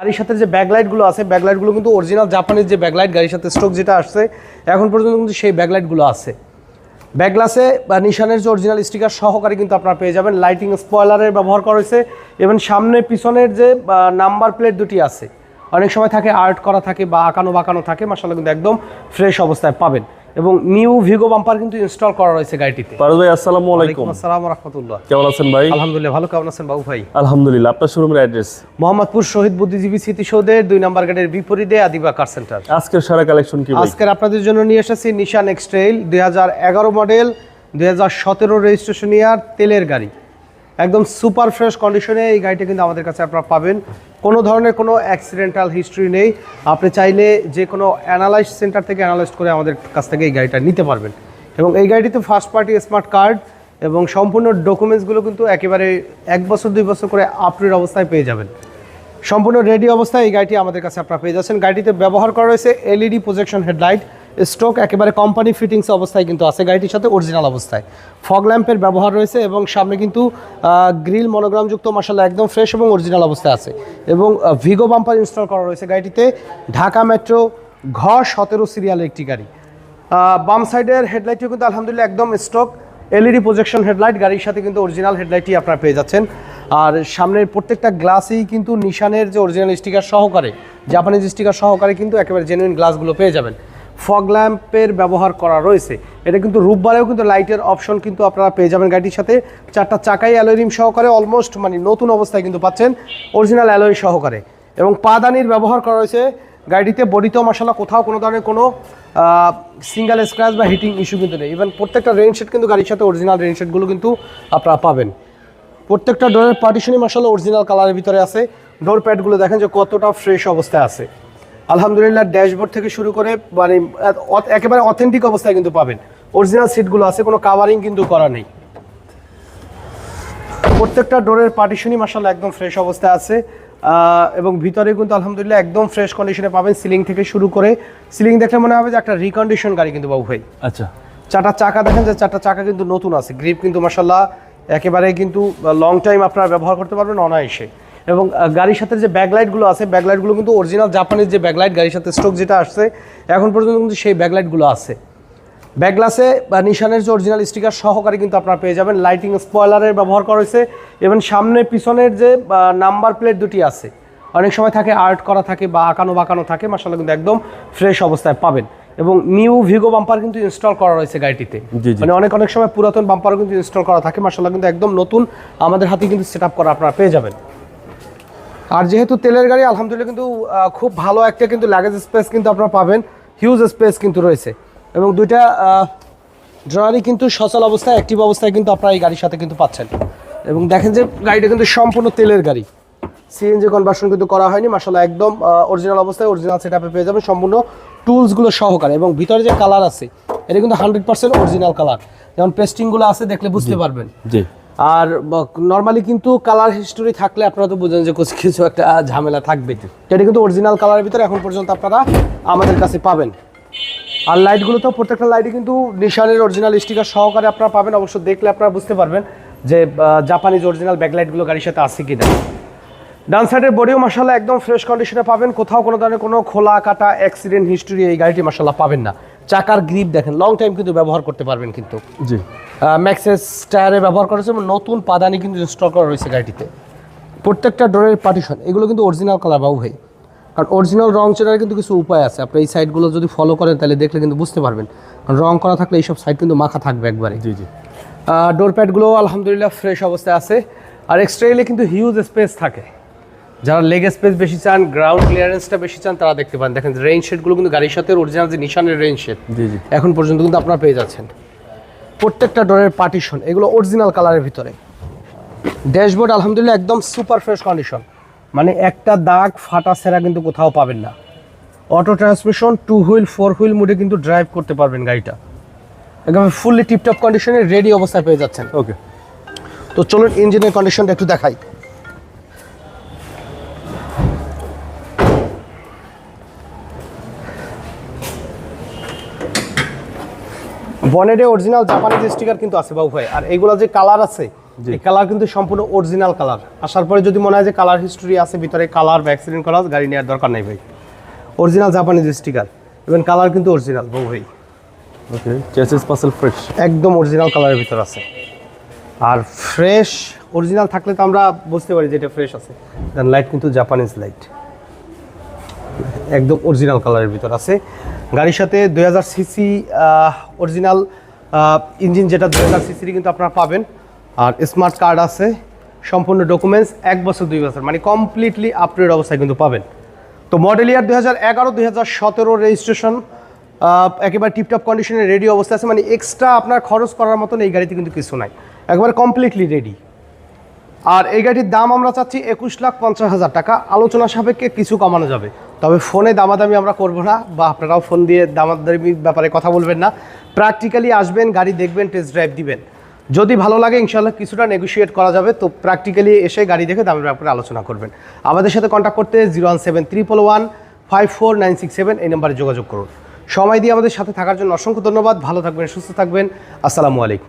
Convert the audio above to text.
গাড়ির সাথে যে ব্যাকলাইটগুলো আছে ব্যাকলাইটগুলো কিন্তু অরিজিনাল জাপানের যে ব্যাকলাইট গাড়ির সাথে স্টক যেটা আসছে, এখন পর্যন্ত কিন্তু সেই ব্যাকলাইটগুলো আছে। ব্যাকগ্লাসে বা নিশানের যে অরিজিনাল স্টিকার সহকারে কিন্তু আপনারা পেয়ে যাবেন। লাইটিং স্পয়লারের ব্যবহার করা হয়েছে। এবং সামনে পিছনের যে নাম্বার প্লেট দুটি আছে। অনেক সময় থাকে আর্ট করা থাকে বা আঁকানো বাঁকানো থাকে মাসাল্লাহ কিন্তু একদম ফ্রেশ অবস্থায় পাবেন। এবং নিউ ভিগো বাম্পার কিন্তু ইনস্টল করা রয়েছে গাড়িটিতে। পারুল ভাই আসসালামু আলাইকুম। আসসালাম রহমতুল্লাহ কেমন আছেন ভাই? আলহামদুলিল্লাহ ভালো। কেমন আছেন বাবু ভাই? আলহামদুলিল্লাহ আপনার শোরুমের অ্যাড্রেস মোহাম্মদপুর শহীদ বুদ্ধিজীবী স্মৃতিসৌধের দুই নম্বর গেটের বিপরীতে আদিবা কার সেন্টার আজকের সারা কালেকশন কি ভাই? আজকের আপনাদের জন্য নিয়ে এসেছি নিশান এক্সট্রেইল দুই মডেল দুই হাজার সতেরো রেজিস্ট্রেশন ইয়ার তেলের গাড়ি। একদম সুপার ফ্রেশ কন্ডিশনে এই গাড়িটা কিন্তু আমাদের কাছে আপনারা পাবেন। কোনো ধরনের কোনো অ্যাক্সিডেন্টাল হিস্ট্রি নেই। আপনি চাইলে যে কোনো অ্যানালাইজ সেন্টার থেকে অ্যানালাইজ করে আমাদের কাছ থেকে এই গাড়িটা নিতে পারবেন। এবং এই গাড়িটিতে ফার্স্ট পার্টি স্মার্ট কার্ড এবং সম্পূর্ণ ডকুমেন্টসগুলো কিন্তু একেবারে এক বছর, দুই বছর করে আপডেট অবস্থায় পেয়ে যাবেন। সম্পূর্ণ রেডি অবস্থায় এই গাড়িটি আমাদের কাছে আপনারা পেয়ে যাচ্ছেন। গাড়িটিতে ব্যবহার করা হয়েছে এলইডি প্রজেকশন হেডলাইট স্টক একেবারে কোম্পানি ফিটিংস অবস্থায় কিন্তু আছে গাড়িটির সাথে অরিজিনাল অবস্থায়। ফগ ল্যাম্পের ব্যবহার রয়েছে এবং সামনে কিন্তু গ্রিল মনোগ্রামযুক্ত মশলা একদম ফ্রেশ এবং অরিজিনাল অবস্থায় আছে। এবং ভিগো বাম্পার ইনস্টল করা রয়েছে গাড়িটিতে। ঢাকা মেট্রো ঘ সতেরো সিরিয়াল একটি গাড়ি। বাম সাইডের হেডলাইটটিও কিন্তু আলহামদুলিল্লাহ একদম স্টক এলইডি প্রজেকশন হেডলাইট গাড়ির সাথে কিন্তু অরিজিনাল হেডলাইটই আপনারা পেয়ে যাচ্ছেন। আর সামনের প্রত্যেকটা গ্লাসেই কিন্তু নিশানের যে অরিজিনাল স্টিকার সহকারে জাপানিজ স্টিকার সহকারে কিন্তু একেবারে জেনুইন গ্লাসগুলো পেয়ে যাবেন। ফগ ল্যাম্পের ব্যবহার করা রয়েছে। এটা কিন্তু রূপবারেও কিন্তু লাইটের অপশন কিন্তু আপনারা পেয়ে যাবেন গাড়িটির সাথে। চারটা চাকাই অ্যালোরিম সহকারে অলমোস্ট মানে নতুন অবস্থায় কিন্তু পাচ্ছেন অরিজিনাল অ্যালোয় সহকারে। এবং পাদানির ব্যবহার করা রয়েছে। গাড়িতে বডিতেও মশালা কোথাও কোনো ধরনের কোনো সিঙ্গেল স্ক্র্যাচ বা হিটিং ইস্যু কিন্তু নেই। ইভেন প্রত্যেকটা রেইন শেড কিন্তু গাড়ির সাথে অরিজিনাল রেইন শেডগুলো কিন্তু আপনারা পাবেন। প্রত্যেকটা ডোরের পার্টিশনই মশলা অরিজিনাল কালারের ভিতরে আছে। ডোর প্যাডগুলো দেখেন যে কতটা ফ্রেশ অবস্থায় আছে। আলহামদুলিল্লাহ ড্যাশবোর্ড থেকে শুরু করে মানে একেবারে অথেন্টিক অবস্থায় কিন্তু পাবেন। অরিজিনাল সিটগুলো আছে কোনো কাভারিং কিন্তু করা নেই। প্রত্যেকটা ডোরের পার্টিশনই মাসাল্লাহ একদম ফ্রেশ অবস্থায় আছে। এবং ভিতরে কিন্তু আলহামদুলিল্লাহ একদম ফ্রেশ কন্ডিশনে পাবেন সিলিং থেকে শুরু করে। সিলিং দেখলে মনে হবে যে একটা রিকন্ডিশন গাড়ি কিন্তু বাবু ভাই। আচ্ছা। চারটা চাকা দেখেন যে চারটা চাকা কিন্তু নতুন আছে। গ্রিপ কিন্তু মাসাল্লাহ একেবারে কিন্তু লং টাইম আপনারা ব্যবহার করতে পারবেন অনায়াসে। এবং গাড়ির সাথে যে ব্যাকলাইটগুলো আছে ব্যাকলাইটগুলো কিন্তু অরিজিনাল জাপানের যে ব্যাকলাইট গাড়ির সাথে স্টক যেটা আসছে এখন পর্যন্ত কিন্তু সেই ব্যাকলাইটগুলো আছে। ব্যাকগ্লাসে বা নিশানের যে অরিজিনাল স্টিকার সহকারে কিন্তু আপনারা পেয়ে যাবেন। লাইটিং স্পয়লারের ব্যবহার করা হয়েছে। এবং সামনে পিছনের যে নাম্বার প্লেট দুটি আছে অনেক সময় থাকে আর্ট করা থাকে বা আঁকানো বাঁকানো থাকে মাসাল্লাহ কিন্তু একদম ফ্রেশ অবস্থায় পাবেন। এবং নিউ ভিগো বাম্পার কিন্তু ইনস্টল করা রয়েছে গাড়িটিতে। মানে অনেক অনেক সময় পুরাতন বাম্পারও কিন্তু ইনস্টল করা থাকে মাসাল্লাহ কিন্তু একদম নতুন আমাদের হাতে কিন্তু সেট আপ করা আপনারা পেয়ে যাবেন। আর যেহেতু তেলের গাড়ি আলহামদুলিল্লাহ কিন্তু খুব ভালো একটা কিন্তু লাগেজ স্পেস কিন্তু আপনারা পাবেন। হিউজ স্পেস কিন্তু রয়েছে। এবং দুইটা ড্রয়ারই কিন্তু সচল অবস্থায় অ্যাক্টিভ অবস্থায় কিন্তু আপনারা এই গাড়ির সাথে কিন্তু পাচ্ছেন। এবং দেখেন যে গাড়িটা কিন্তু সম্পূর্ণ তেলের গাড়ি। সিএনজি কনভার্সন কিন্তু করা হয়নি মাসাল্লাহ একদম অরিজিনাল অবস্থায় অরিজিনাল সেট পেয়ে যাবেন সম্পূর্ণ টুলসগুলো সহকারে। এবং ভিতরে যে কালার আছে এটা কিন্তু হান্ড্রেড পার্সেন্ট অরিজিনাল কালার যেমন পেস্টিংগুলো আছে দেখলে বুঝতে পারবেন। জি। আর নর্মালি কিন্তু কালার হিস্টোরি থাকলে আপনারা তো বুঝেন যে কিছু একটা ঝামেলা থাকবে এটা কিন্তু অরিজিনাল কালারের ভিতরে এখন পর্যন্ত আপনারা আমাদের কাছে পাবেন। আর লাইটগুলো তো প্রত্যেকটা লাইটই কিন্তু নিশানের অরিজিনাল স্টিকার সহকারে আপনারা পাবেন। অবশ্য দেখলে আপনারা বুঝতে পারবেন যে জাপানিজ অরিজিনাল ব্যাকলাইটগুলো গাড়ির সাথে আছে কিনা। ডান সাইডের বডিও মাসাল্লাহ একদম ফ্রেশ কন্ডিশনে পাবেন। কোথাও কোনো ধরনের কোনো খোলা কাটা অ্যাক্সিডেন্ট হিস্টোরি এই গাড়িটি মাসাল্লাহ পাবেন না। চাকার গ্রিপ দেখেন লং টাইম কিন্তু ব্যবহার করতে পারবেন কিন্তু। জি। ম্যাক্সেস টায়ারে ব্যবহার করেছে এবং নতুন পাদানি কিন্তু ইনস্টল করা রয়েছে গাড়িটিতে। প্রত্যেকটা ডোরের পার্টিশন এগুলো কিন্তু অরিজিনাল কালার বাবু ভাই কারণ অরিজিনাল রং চেনার কিন্তু কিছু উপায় আছে। আপনি এই সাইডগুলো যদি ফলো করেন তাহলে দেখলে কিন্তু বুঝতে পারবেন। কারণ রং করা থাকলে এইসব সাইড কিন্তু মাখা থাকবে একবারে। জি জি। ডোর প্যাডগুলো আলহামদুলিল্লাহ ফ্রেশ অবস্থায় আছে। আর এক্সট্রেলে কিন্তু হিউজ স্পেস থাকে। যারা লেগ স্পেস বেশি চান গ্রাউন্ড ক্লিয়ারেন্সটা বেশি চান তারা দেখতে পান দেখেন রেইন শেডগুলো কিন্তু গাড়ির সাথে অরিজিনাল যে নিশানের রেইন শেড জি জি। এখন পর্যন্ত কিন্তু আপনারা পেয়ে যাচ্ছেন। প্রত্যেকটা ডোরের পার্টিশন এগুলো অরিজিনাল কালারের ভিতরে। ড্যাশবোর্ড আলহামদুলিল্লাহ একদম সুপার ফ্রেশ কন্ডিশন মানে একটা দাগ ফাটা সেরা কিন্তু কোথাও পাবেন না। Auto transmission two wheel four wheel মুডে কিন্তু ড্রাইভ করতে পারবেন গাড়িটা। একদম ফুললি টিপটপ কন্ডিশনে রেডি অবস্থায় পেয়ে যাচ্ছেন। ওকে তো চলুন ইঞ্জিনের কন্ডিশনটা একটু দেখাই। বনেটে অরিজিনাল জাপানিজ স্টিকার কিন্তু আছে বাবু ভাই। আর এইগুলো যে কালার আছে। এই কালার কিন্তু সম্পূর্ণ অরিজিনাল কালার আসার পরে যদি মনে হয় যে কালার হিস্টোরি আছে ভিতরে কালার বা অ্যাক্সিডেন্ট করা গাড়ি নেওয়ার দরকার নেই ভাই। Original Japanese sticker even colour কিন্তু অরিজিনাল বউ ভাই। ওকে চেসিস পাসেল ফ্রেশ একদম অরিজিনাল কালারের ভিতর আছে। আর ফ্রেশ অরিজিনাল থাকলে তো আমরা বুঝতে পারি যে এটা ফ্রেশ আছে। দেন লাইট কিন্তু জাপানিজ লাইট একদম অরিজিনাল কালারের ভিতর আছে। গাড়ির সাথে দুই হাজার সিসি অরিজিনাল ইঞ্জিন যেটা দুই হাজার সিসির কিন্তু আপনারা পাবেন। আর স্মার্ট কার্ড আছে, সম্পূর্ণ ডকুমেন্টস এক বছর, দুই বছর মানে কমপ্লিটলি আপডেট অবস্থায় কিন্তু পাবেন। তো মডেল ইয়ার দুই হাজার এগারো, দুই হাজার সতেরো রেজিস্ট্রেশন একেবারে টিপটপ কন্ডিশনে রেডি অবস্থা আছে মানে এক্সট্রা আপনার খরচ করার মতন এই গাড়িতে কিন্তু কিছু নাই। একবার কমপ্লিটলি রেডি আর এই গাড়ির দাম আমরা চাচ্ছি একুশ লাখ পঞ্চাশ হাজার টাকা। আলোচনা সাপেক্ষে কিছু কমানো যাবে। তবে ফোনে দামাদামি আমরা করব না বা আপনারাও ফোন দিয়ে দামাদামির ব্যাপারে কথা বলবেন না। প্র্যাকটিক্যালি আসবেন, গাড়ি দেখবেন টেস্ট ড্রাইভ দিবেন। যদি ভালো লাগে ইনশাল্লাহ কিছুটা নেগোশিয়েট করা যাবে। তো প্র্যাকটিক্যালি এসে গাড়ি দেখে দামের ব্যাপারে আলোচনা করবেন। আমাদের সাথে কন্ট্যাক্ট করতে zero one seven triple one five four nine six seven এই নাম্বারে যোগাযোগ করুন। সময় দিয়ে আমাদের সাথে থাকার জন্য অসংখ্য ধন্যবাদ। ভালো থাকবেন, সুস্থ থাকবেন। আসসালামু আলাইকুম।